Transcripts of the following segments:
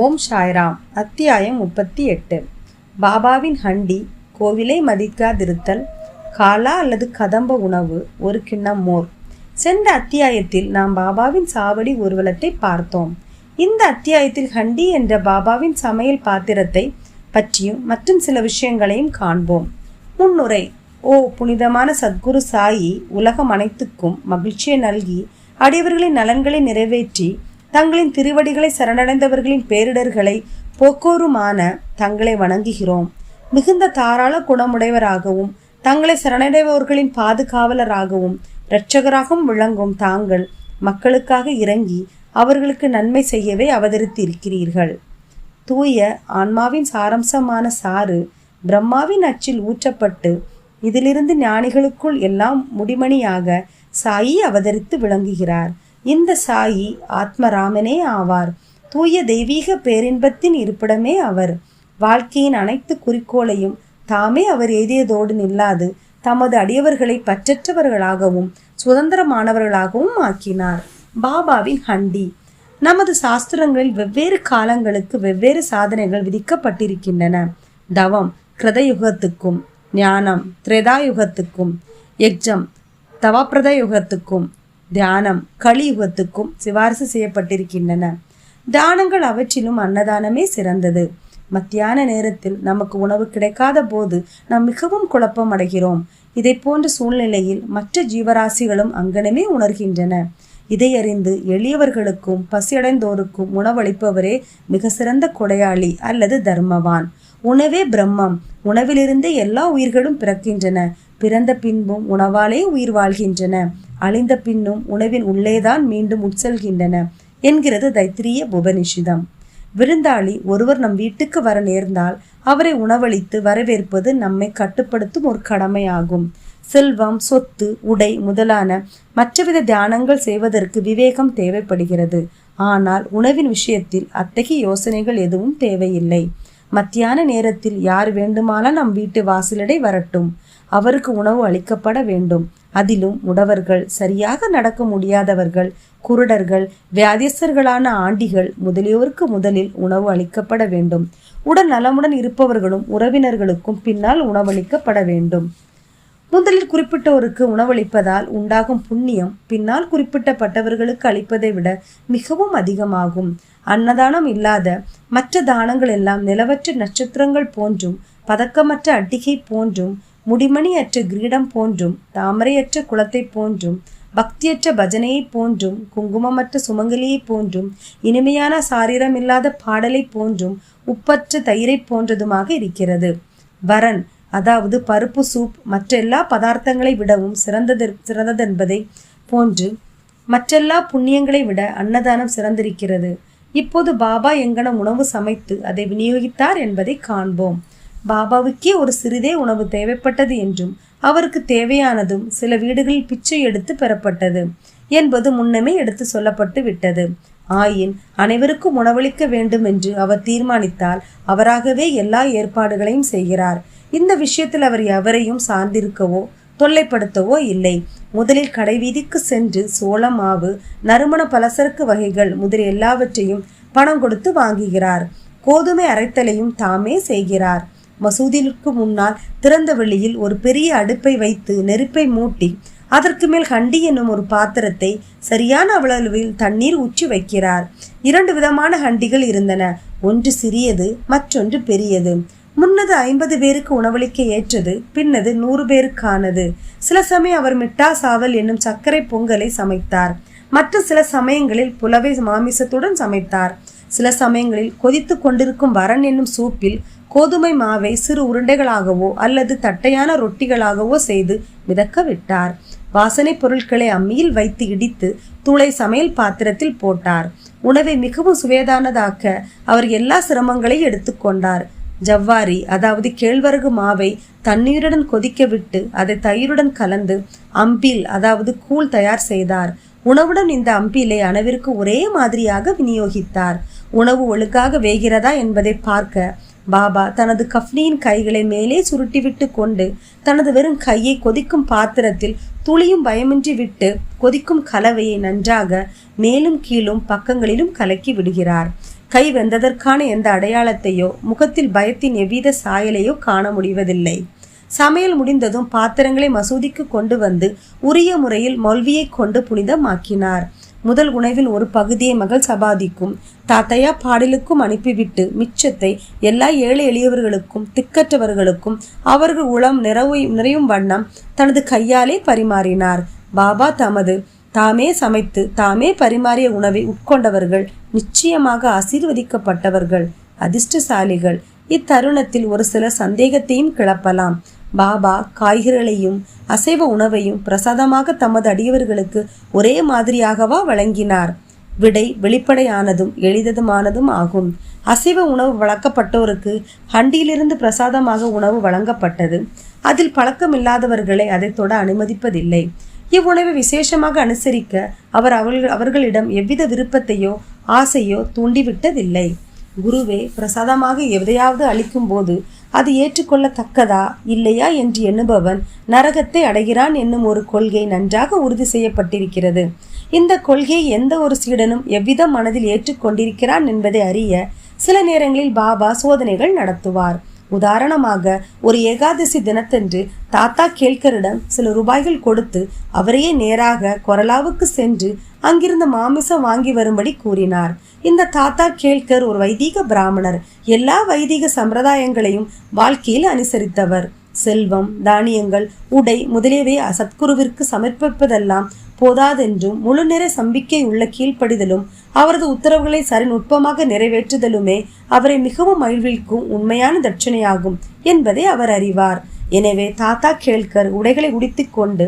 ஓம் சாய்ராம் அத்தியாயம் முப்பத்தி எட்டு. பாபாவின் ஹண்டி கோவிலை மதிக்காதிருத்தல் காலா அல்லது கதம்ப உணவு ஒரு கிண்ணம் மோர். சென்ற அத்தியாயத்தில் நாம் பாபாவின் சாவடி ஊர்வலத்தை பார்த்தோம். இந்த அத்தியாயத்தில் ஹண்டி என்ற பாபாவின் சமையல் பாத்திரத்தை பற்றியும் மற்றும் சில விஷயங்களையும் காண்போம். முன்னுரை ஓ புனிதமான சத்குரு சாயி உலகம் அனைத்துக்கும் மகிழ்ச்சியை நல்கி அடியவர்களின் நலன்களை நிறைவேற்றி தங்களின் திருவடிகளை சரணடைந்தவர்களின் பேரிடர்களை போக்கோருமான தங்களை வணங்குகிறோம். மிகுந்த தாராள குணமுடையவராகவும் தங்களை சரணடைபவர்களின் பாதுகாவலராகவும் இரட்சகராகவும் விளங்கும் தாங்கள் மக்களுக்காக இறங்கி அவர்களுக்கு நன்மை செய்யவே அவதரித்து இருக்கிறீர்கள் தூய ஆன்மாவின் சாரம்சமான சாறு பிரம்மாவின் அச்சில் ஊற்றப்பட்டு இதிலிருந்து ஞானிகளுக்குள் எல்லாம் முடிமணியாக சாயி அவதரித்து விளங்குகிறார். இந்த சாயி ஆத்மராமனே ஆவார். தூய தெய்வீக பேரின்பத்தின் இருப்பிடமே அவர். வாழ்க்கையின் அனைத்து குறிக்கோளையும் தாமே அவர் எய்தியதோடு நில்லாது தமது அடியவர்களை பற்றற்றவர்களாகவும் சுதந்திரமானவர்களாகவும் ஆக்கினார். பாபாவின் ஹண்டி. நமது சாஸ்திரங்களில் வெவ்வேறு காலங்களுக்கு வெவ்வேறு சாதனைகள் விதிக்கப்பட்டிருக்கின்றன. தவம் கிருதயுகத்துக்கும் ஞானம் திரேதாயுகத்துக்கும் யக்ஜம் தவப்பிரதயுகத்துக்கும் தியானம் கலியுகத்துக்கும் சிபாரிசு செய்யப்பட்டிருக்கின்றன. தானங்கள் அவற்றிலும் அன்னதானமே சிறந்தது. மத்தியான நேரத்தில் நமக்கு உணவு கிடைக்காத போது நாம் மிகவும் குழப்பம் அடைகிறோம் இதை போன்ற சூழ்நிலையில் மற்ற ஜீவராசிகளும் அங்கனமே உணர்கின்றன. இதை அறிந்து எளியவர்களுக்கும் பசியடைந்தோருக்கும் உணவளிப்பவரே மிக சிறந்த கொடையாளி அல்லது தர்மவான். உணவே பிரம்மம். உணவிலிருந்தே எல்லா உயிர்களும் பிறக்கின்றன. பிறந்த பின்பும் உணவாலே உயிர் வாழ்கின்றன. அழிந்த பின்னும் உணவின் உள்ளேதான் மீண்டும் உட்செல்கின்றன என்கிறது தைத்திரிய உபனிஷிதம் விருந்தாளி ஒருவர் நம் வீட்டுக்கு வர நேர்ந்தால் அவரை உணவளித்து வரவேற்பது நம்மை கட்டுப்படுத்தும் ஒரு கடமையாகும். செல்வம் சொத்து உடை முதலான மற்றவித தியானங்கள் செய்வதற்கு விவேகம் தேவைப்படுகிறது. ஆனால் உணவின் விஷயத்தில் அத்தகைய யோசனைகள் எதுவும் தேவையில்லை. மத்தியான நேரத்தில் யார் வேண்டுமானால் நம் வீட்டு வாசலடை வரட்டும். அவருக்கு உணவு அளிக்கப்பட வேண்டும். அதிலும் உடவர்கள் சரியாக நடக்க முடியாதவர்கள் குருடர்கள் வியாதியஸ்தர்களான ஆண்டிகள் முதலியோருக்கு முதலில் உணவு அளிக்கப்பட வேண்டும். உடல் நலமுடன் இருப்பவர்களும் உறவினர்களுக்கும் பின்னால் உணவளிக்கப்பட வேண்டும். முதலில் குறிப்பிட்டோருக்கு உணவளிப்பதால் உண்டாகும் புண்ணியம் பின்னால் குறிப்பிட்டப்பட்டவர்களுக்கு அளிப்பதை விட மிகவும் அதிகமாகும். அன்னதானம் இல்லாத மற்ற தானங்கள் எல்லாம் நிலவற்ற நட்சத்திரங்கள் போன்றும் பதக்கமற்ற அட்டிகை போன்றும் முடிமணியற்ற கிரீடம் போன்றும் தாமரையற்ற குளத்தை போன்றும் பக்தியற்ற பஜனையை போன்றும் குங்குமமற்ற சுமங்கலியை போன்றும் இனிமையான சாரீரமில்லாத பாடலை போன்றும் உப்பற்ற தயிரை போன்றதுமாக இருக்கிறது. வரன் அதாவது பருப்பு சூப் மற்றெல்லா பதார்த்தங்களை விடவும் சிறந்தது சிறந்ததென்பதை போன்று மற்றெல்லா புண்ணியங்களை விட அன்னதானம் சிறந்திருக்கிறது. இப்போது பாபா எங்கனம் உணவு சமைத்து அதை விநியோகித்தார் என்பதை காண்போம். பாபாவுக்கே ஒரு சிறிதே உணவு தேவைப்பட்டது என்றும் அவருக்கு தேவையானதும் சில வீடுகளில் பிச்சை எடுத்து பெறப்பட்டது என்பது முன்னமே எடுத்து சொல்லப்பட்டு விட்டது. ஆயின் அனைவருக்கும் உணவளிக்க வேண்டும் என்று அவர் தீர்மானித்தால் அவராகவே எல்லா ஏற்பாடுகளையும் செய்கிறார். இந்த விஷயத்தில் அவர் எவரையும் சார்ந்திருக்கவோ தொல்லைப்படுத்தவோ இல்லை. முதலில் கடைவீதிக்கு சென்று சோளம் மாவு நறுமண பலசரக்கு வகைகள் முதலிய எல்லாவற்றையும் பணம் கொடுத்து வாங்குகிறார். கோதுமை அரைத்தலையும் தாமே செய்கிறார். மசூதிக்கு முன்னால் திறந்த வெளியில் ஒரு பெரிய அடுப்பை வைத்து நெருப்பை மூட்டி அதற்கு மேல் ஹண்டி என்னும் ஒரு பாத்திரத்தை சரியான அளவில் தண்ணீர் ஊற்றி வைக்கிறார். இரண்டு விதமான ஹண்டிகள் இருந்தன. ஒன்று சிறியது மற்றொன்று பெரியது. முன்னது ஐம்பது பேருக்கு உணவளிக்க ஏற்றது பின்னது நூறு பேருக்கானது. சில சமயம் அவர் மிட்டா சாவல் என்னும் சர்க்கரை பொங்கலை சமைத்தார். மற்ற சில சமயங்களில் புலவை மாமிசத்துடன் சமைத்தார். சில சமயங்களில் கொதித்து கொண்டிருக்கும் வரன் என்னும் சூப்பில் கோதுமை மாவை சிறு உருண்டைகளாகவோ அல்லது தட்டையான ரொட்டிகளாகவோ செய்து மிதக்க விட்டார். வாசனை பொருட்களை அம்மியில் வைத்து இடித்து தூளை சமையல் பாத்திரத்தில் போட்டார். உணவை மிகவும் சுவேதானதாக்க அவர் எல்லா சிரமங்களையும் எடுத்துக்கொண்டார் ஜவ்வாரி அதாவது கேழ்வரகு மாவை தண்ணீருடன் கொதிக்க விட்டு அதை தயிருடன் கலந்து அம்பில் அதாவது கூழ் தயார் செய்தார். உணவுடன் இந்த அம்பிலை அனைவருக்கு ஒரே மாதிரியாக விநியோகித்தார். உணவு ஒழுங்காக வேகிறதா என்பதை பார்க்க பாபா தனது கஃப்னியின் கைகளை மேலே சுருட்டிவிட்டு கொண்டு தனது வெறும் கையை கொதிக்கும் பாத்திரத்தில் துளியும் பயமின்றி விட்டு கொதிக்கும் கலவையை நன்றாக மேலும் கீழும் பக்கங்களிலும் கலக்கி விடுகிறார். கை வெந்ததற்கான எந்த அடையாளத்தையோ முகத்தில் பயத்தின் எவ்வித சாயலையோ காண முடிவதில்லை. சமையல் முடிந்ததும் பாத்திரங்களை மசூதிக்கு கொண்டு வந்து உரிய முறையில் மொல்வியை கொண்டு புனிதமாக்கினார். முதல் உணவின் ஒரு பகுதியை மகள் சபாதிக்கும் தாத்தையா பாடலுக்கும் அனுப்பிவிட்டு மிச்சத்தை எல்லா ஏழை எளியவர்களுக்கும் திக்கற்றவர்களுக்கும் அவர்கள் உளம் நிறைவு நிறையும் வண்ணம் தனது கையாலே பரிமாறினார். பாபா தமது தாமே சமைத்து தாமே பரிமாறிய உணவை உட்கொண்டவர்கள் நிச்சயமாக ஆசீர்வதிக்கப்பட்டவர்கள் அதிர்ஷ்டசாலிகள். இத்தருணத்தில் ஒரு சில சந்தேகத்தையும் கிளப்பலாம். பாபா காய்கறிகளையும் அசைவ உணவையும் பிரசாதமாக தமது அடியவர்களுக்கு ஒரே மாதிரியாகவா வழங்கினார். விடை வெளிப்படையானதும் எளிததுமானதும் ஆகும். அசைவ உணவு வழக்கப்பட்டோருக்கு ஹண்டியிலிருந்து பிரசாதமாக உணவு வழங்கப்பட்டது. அதில் பழக்கமில்லாதவர்களை அதை தொட அனுமதிப்பதில்லை. இவ்வுணவை விசேஷமாக அனுசரிக்க அவர் அவர்கள் அவர்களிடம் எவ்வித விருப்பத்தையோ ஆசையோ தூண்டிவிட்டதில்லை. குருவே பிரசாதமாக எதையாவது அளிக்கும்போது அது ஏற்றுக்கொள்ளத்தக்கதா இல்லையா என்று எண்ணுபவன் நரகத்தை அடைகிறான் என்னும் ஒரு கொள்கை நன்றாக உறுதி செய்யப்பட்டிருக்கிறது. இந்த கொள்கையை எந்த ஒரு சீடனும் எவ்விதம் மனதில் ஏற்றுக்கொண்டிருக்கிறான் என்பதை அறிய சில நேரங்களில் பாபா சோதனைகள் நடத்துவார். உதாரணமாக ஒரு ஏகாதசி தினத்தன்று தாத்தா கேள்கரிடம் சில ரூபாய்கள் கொடுத்து அவரையே நேராக கொரலாவுக்கு சென்று அங்கிருந்து மாமிசம் வாங்கி வரும்படி கூறினார். இந்த தாத்தா கேள்கர் ஒரு வைதீக பிராமணர். எல்லா வைதீக சம்பிரதாயங்களையும் வாழ்க்கையில் அனுசரித்தவர். செல்வம் தானியங்கள் உடை முதலியவை சத்குருவிற்கு சமர்ப்பிப்பதெல்லாம் போதாதென்றும் முழு நிறை சம்பிக்கை உள்ள கீழ்ப்படிதலும் அவரது உத்தரவுகளை சரி நுட்பமாக நிறைவேற்றுதலுமே அவரை மிகவும் மகிழ்விக்கும் உண்மையான தட்சணையாகும் என்பதை அவர் அறிவார். எனவே தாத்தா கேள்கர் உடைகளை உடித்துக்கொண்டு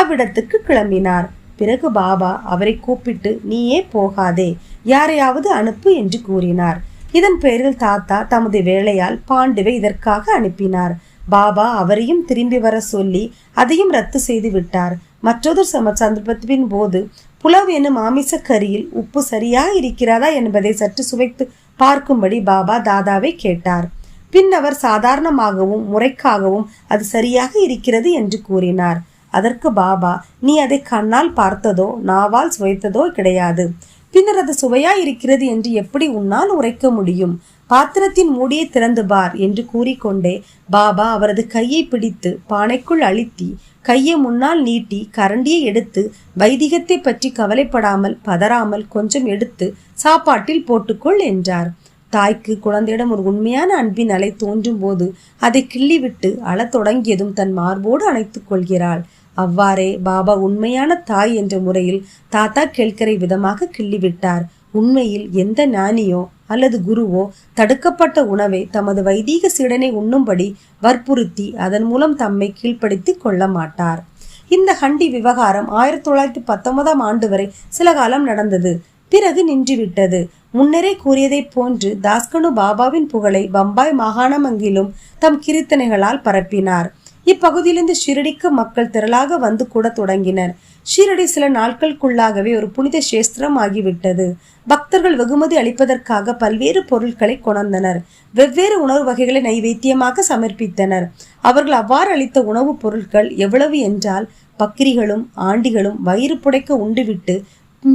அவ்விடத்துக்கு கிளம்பினார். பிறகு பாபா அவரை கூப்பிட்டு நீயே போகாதே யாரையாவது அனுப்பு என்று கூறினார். இதன் பேரில் தாத்தா தமது வேலையால் பாண்டுவை இதற்காக அனுப்பினார். பாபா அவரையும் திரும்பி வர சொல்லி அதையும் ரத்து செய்து விட்டார். மற்றொரு சம சந்தர்ப்பத்தின் போது புலவ் எனும் மாமிச கறியில் உப்பு சரியாக இருக்கிறதா என்பதை சற்று சுவைத்து பார்க்கும்படி பாபா தாதாவை கேட்டார். பின் அவர் சாதாரணமாகவும் முறைக்காகவும் அது சரியாக இருக்கிறது என்று கூறினார். அதற்கு பாபா நீ அதை கண்ணால் பார்த்ததோ நாவால் சுவைத்ததோ கிடையாது. பின்னர் அது சுவையா இருக்கிறது என்று எப்படி உன்னால் உரைக்க முடியும்? பாத்திரத்தின் மூடியை திறந்து பார் என்று கூறிக்கொண்டே பாபா அவரது கையை பிடித்து பானைக்குள் அழுத்தி கையை முன்னால் நீட்டி கரண்டியை எடுத்து வைதிகத்தை பற்றி கவலைப்படாமல் பதறாமல் கொஞ்சம் எடுத்து சாப்பாட்டில் போட்டுக்கொள் என்றார். தாய்க்கு குழந்தையிடம் ஒரு உண்மையான அன்பின் அலை தோன்றும் போது அதை கிள்ளிவிட்டு அழத் தொடங்கியதும் தன் மார்போடு அணைத்துக் கொள்கிறாள். அவ்வாறே பாபா உண்மையான தாய் என்ற முறையில் தாத்தா கேள்கரை விதமாக கிள்ளிவிட்டார். உண்மையில் எந்த ஞானியோ அல்லது குருவோ தடுக்கப்பட்ட உணவை தமது வைதீக சீடனை உண்ணும்படி வற்புறுத்தி அதன் மூலம் தம்மை கீழ்ப்படுத்திக் கொள்ள மாட்டார். இந்த ஹண்டி விவகாரம் ஆயிரத்தி தொள்ளாயிரத்தி பத்தொன்பதாம் ஆண்டு வரை சில காலம் நடந்தது. பிறகு நின்றுவிட்டது. முன்னரே கூறியதைப் போன்று தாஸ்கனு பாபாவின் புகழை பம்பாய் மாகாணமங்கிலும் தம் கீர்த்தனைகளால் பரப்பினார். இப்பகுதியிலிருந்து ஷிரடிக்கு மக்கள் திரளாக வந்து கூட தொடங்கினர். ஷீரடி சில நாட்களுக்குள்ளாகவே ஒரு புனித சேஸ்திரம் ஆகிவிட்டது. பக்தர்கள் வெகுமதி அளிப்பதற்காக பல்வேறு பொருட்களை கொணர்ந்தனர். வெவ்வேறு உணவு வகைகளை நைவேத்தியமாக சமர்ப்பித்தனர். அவர்கள் அவ்வாறு அளித்த உணவுப் பொருட்கள் எவ்வளவு என்றால் பக்கிரிகளும் ஆண்டிகளும் வயிறு புடைக்க உண்டுவிட்டு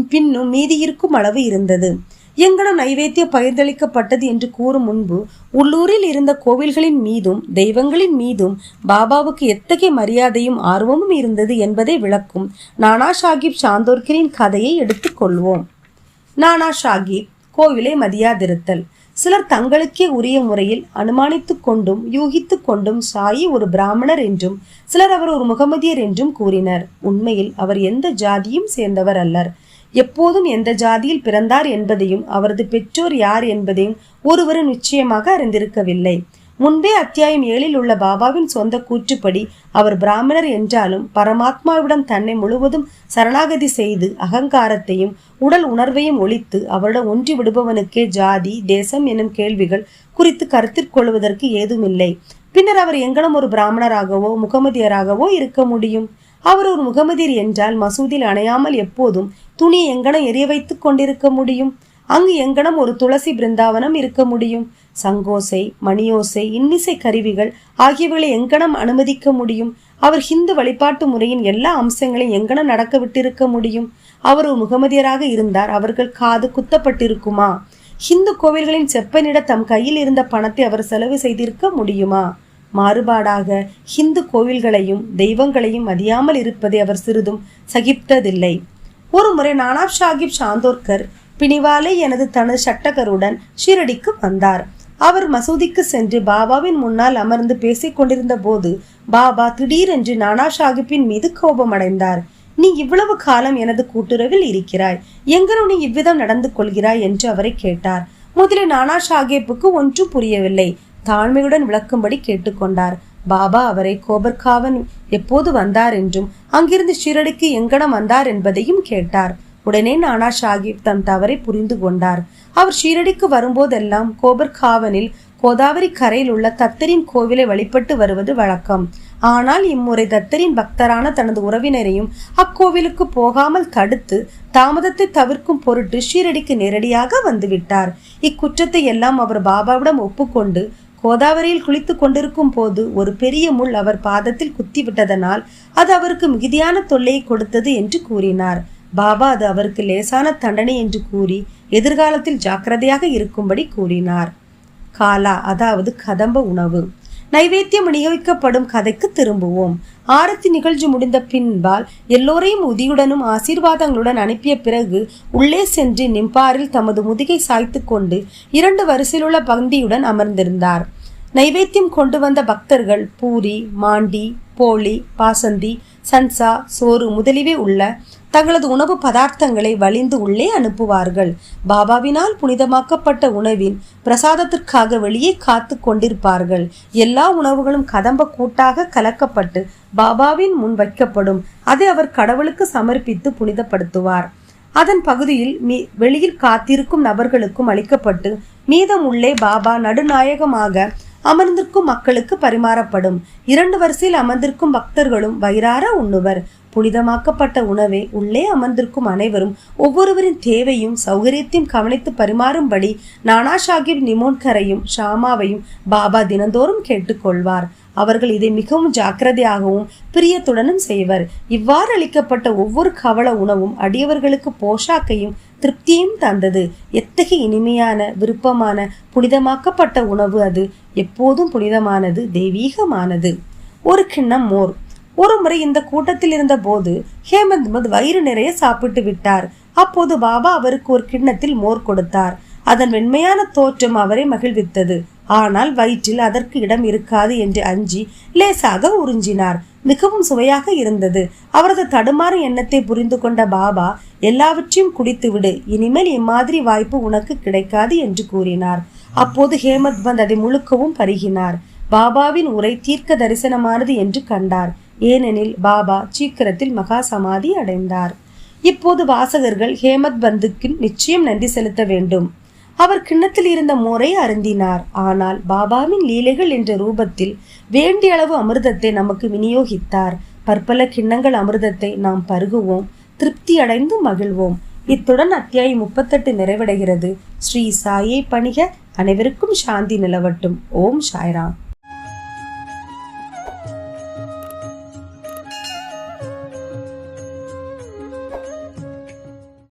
பின்னும் மீதி இருக்கும் அளவு இருந்தது. எங்கனம் நைவேத்திய பகிர்ந்தளிக்கப்பட்டது என்று கூறும் முன்பு உள்ளூரில் இருந்த கோவில்களின் மீதும் தெய்வங்களின் மீதும் பாபாவுக்கு எத்தகைய மரியாதையும் ஆர்வமும் இருந்தது என்பதை விளக்கும் நானா சாஹிப் சாந்தோர்கரின் கதையை எடுத்துக்கொள்வோம் நானா சாஹிப் கோவிலை மதியாதிருத்தல். சிலர் தங்களுக்கே உரிய முறையில் அனுமானித்துக் கொண்டும் யூகித்துக் கொண்டும் சாயி ஒரு பிராமணர் என்றும் சிலர் அவர் ஒரு முகமதியர் என்றும் கூறினர். உண்மையில் அவர் எந்த ஜாதியும் சேர்ந்தவர் அல்லர். எப்போதும் எந்த ஜாதியில் பிறந்தார் என்பதையும் அவரது பெற்றோர் யார் என்பதையும் ஒருவரும் நிச்சயமாக அறிந்திருக்கவில்லை. முன்பே அத்தியாயம் ஏழில் உள்ள பாபாவின் சொந்த கூற்றுப்படி அவர் பிராமணர் என்றாலும் பரமாத்மாவிடம் தன்னை முழுவதும் சரணாகதி செய்து அகங்காரத்தையும் உடல் உணர்வையும் ஒழித்து அவருடன் ஒன்றி விடுபவனுக்கே ஜாதி தேசம் எனும் கேள்விகள் குறித்து கருத்தில் கொள்வதற்கு ஏதுமில்லை. பின்னர் அவர் எங்கனம் ஒரு பிராமணராகவோ முகமதியராகவோ இருக்க முடியும்? அவர் ஒரு முகமதிர் என்றால் மசூதியில் அணையாமல் எப்போதும் துணி எங்கனம் எரிய வைத்துக் கொண்டிருக்க முடியும்? அங்கு எங்கனம் ஒரு துளசி பிருந்தாவனம் இருக்க முடியும்? சங்கோசை மணியோசை இன்னிசை கருவிகள் ஆகியவைகளை எங்கனம் அனுமதிக்க முடியும்? அவர் ஹிந்து வழிபாட்டு முறையின் எல்லா அம்சங்களையும் எங்கனம் நடக்க விட்டிருக்க முடியும்? அவர் ஒரு முகமதியராக இருந்தார் அவர்கள் காது குத்தப்பட்டிருக்குமா? ஹிந்து கோவில்களின் செப்பனிட தம் கையில் இருந்த பணத்தை அவர் செலவு செய்திருக்க முடியுமா? மாறுபாடாக ஹிந்து கோவில்களையும் தெய்வங்களையும் அறியாமல் இருப்பதை அவர் சிறிதும் சகிப்ததில்லை ஒரு முறை நானாப் சாஹிப் சாந்தோர்கர் பிணிவாலே எனது தனது சட்டகருடன் ஷீரடிக்கு வந்தார். அவர் மசூதிக்கு சென்று பாபாவின் முன்னால் அமர்ந்து பேசிக் கொண்டிருந்த போது பாபா திடீரென்று நானா சாஹிப்பின் மீது கோபமடைந்தார் நீ இவ்வளவு காலம் எனது கூட்டுறவில் இருக்கிறாய். எங்கனும் நீ இவ்விதம் நடந்து கொள்கிறாய் என்று அவரை கேட்டார். முதலில் நானா சாஹிப்புக்கு ஒன்றும் புரியவில்லை. தாழ்மையுடன் விளக்கும்படி கேட்டுக்கொண்டார். பாபா அவரை கோபர்காவன் எப்போது வந்தார் என்றும் அங்கிருந்து ஷீரடிக்கு எங்கனம் வந்தார் என்பதையும் கேட்டார். உடனே நானா சாஹிப் தன் தவறை புரிந்து கொண்டார். அவர் ஷீரடிக்கு வரும்போதெல்லாம் கோபர்காவனில் கோதாவரி கரையில் உள்ள தத்தரின் கோவிலை வழிபட்டு வருவது வழக்கம். ஆனால் இம்முறை தத்தரின் பக்தரான தனது உறவினரையும் அக்கோவிலுக்கு போகாமல் தடுத்து தாமதத்தை தவிர்க்கும் பொருட்டு ஷீரடிக்கு நேரடியாக வந்துவிட்டார். இக்குற்றத்தை எல்லாம் அவர் பாபாவிடம் ஒப்புக்கொண்டு கோதாவரியில் குளித்துக் கொண்டிருக்கும் போது ஒரு பெரிய முள் அவர் பாதத்தில் குத்திவிட்டதனால் அது அவருக்கு மிகுதியான தொல்லையை கொடுத்தது என்று கூறினார். பாபா அது அவருக்கு லேசான தண்டனை என்று கூறி எதிர்காலத்தில் ஜாக்கிரதையாக இருக்கும்படி கூறினார். காலா அதாவது கதம்ப உணவு. நைவேத்தியம் விநியோகிக்கப்படும் கதைக்கு திரும்புவோம். ஆரத்தி நிகழ்ச்சி முடிந்த பின்பால் எல்லோரையும் உதியுடனும் ஆசீர்வாதங்களுடன் அனுப்பிய பிறகு உள்ளே சென்று நிம்பாரில் தமது முதுகை சாய்த்து கொண்டு இரண்டு வரிசையிலுள்ள பந்தியுடன் அமர்ந்திருந்தார். நைவேத்தியம் கொண்டு வந்த பக்தர்கள் பூரி மாண்டி போலி பாசந்தி சன்சா சோறு முதலியவே உள்ள தங்களது உணவு பதார்த்தங்களை வலிந்து உள்ளே அனுப்புவார்கள். பாபாவினால் புனிதமாக்கப்பட்ட உணவின் பிரசாதத்திற்காக வெளியே காத்து கொண்டிருப்பார்கள். எல்லா உணவுகளும் கதம்ப கூட்டாக கலக்கப்பட்டு பாபாவின் முன் வைக்கப்படும். அதை அவர் கடவுளுக்கு சமர்ப்பித்து புனிதப்படுத்துவார். அதன் பகுதியில் மீ வெளியில் காத்திருக்கும் நபர்களுக்கும் அளிக்கப்பட்டு மீதம் உள்ளே பாபா நடுநாயகமாக அமர்ந்திருக்கும் மக்களுக்கு பரிமாறப்படும். இரண்டு வரிசையில் அமர்ந்திருக்கும் பக்தர்களும் வயிறார உண்ணுவர். புனிதமாக்கப்பட்ட உணவை உள்ளே அமர்ந்திருக்கும் அனைவரும் ஒவ்வொருவரின் தேவையும் சௌகரியத்தையும் கவனித்து பரிமாறும்படி நானா சாஹிப் நிமோன்கரையும் ஷாமாவையும் பாபா தினந்தோறும் கேட்டுக்கொள்வார். அவர்கள் இதை மிகவும் ஜாக்கிரதையாகவும் பிரியத்துடனும் செய்வர். இவ்வாறு அளிக்கப்பட்ட ஒவ்வொரு கவள உணவும் அடியவர்களுக்கு போஷாக்கையும் திருப்தியையும் தந்தது. எத்தகைய இனிமையான விருப்பமான புனிதமாக்கப்பட்ட உணவு அது. எப்போதும் புனிதமானது தெய்வீகமானது. ஒரு கிண்ணம் மோர். ஒரு முறை இந்த கூட்டத்தில் இருந்த போது ஹேமந்த் மத் வயிறு நிறைய சாப்பிட்டு விட்டார். அப்போது பாபா அவருக்கு ஒரு கிண்ணத்தில் மோர் கொடுத்தார். அதன் வெண்மையான தோற்றம் அவரை மகிழ்வித்தது. ஆனால் வயிற்றில் அதற்கு இடம் இருக்காது என்று அஞ்சி லேசாக உறிஞ்சினார். மிகவும் சுவையாக இருந்தது. அவரது தடுமாறும் எண்ணத்தை புரிந்து கொண்ட பாபா எல்லாவற்றையும் குடித்துவிடு இனிமேல் இம்மாதிரி வாய்ப்பு உனக்கு கிடைக்காது என்று கூறினார். அப்போது ஹேமத் பந்த் அதை முழுக்கவும் பருகினார். பாபாவின் உரை தீர்க்க தரிசனமானது என்று கண்டார். ஏனெனில் பாபா சீக்கிரத்தில் மகா சமாதி அடைந்தார். இப்போது வாசகர்கள் ஹேமத் பந்துக்கு நிச்சயம் நன்றி செலுத்த வேண்டும். அவர் கிண்ணத்தில் இருந்த மோரை அருந்தினார். ஆனால் பாபாவின் லீலைகள் என்ற ரூபத்தில் வேண்டிய அளவு அமிர்தத்தை நமக்கு விநியோகித்தார். பற்பல கிண்ணங்கள் அமிர்தத்தை நாம் பருகுவோம் திருப்தி அடைந்து மகிழ்வோம். இத்துடன் அத்தியாயம் முப்பத்தெட்டு நிறைவடைகிறது. ஸ்ரீ சாயை பணிக அனைவருக்கும் சாந்தி நிலவட்டும். ஓம் சாய்ராம்.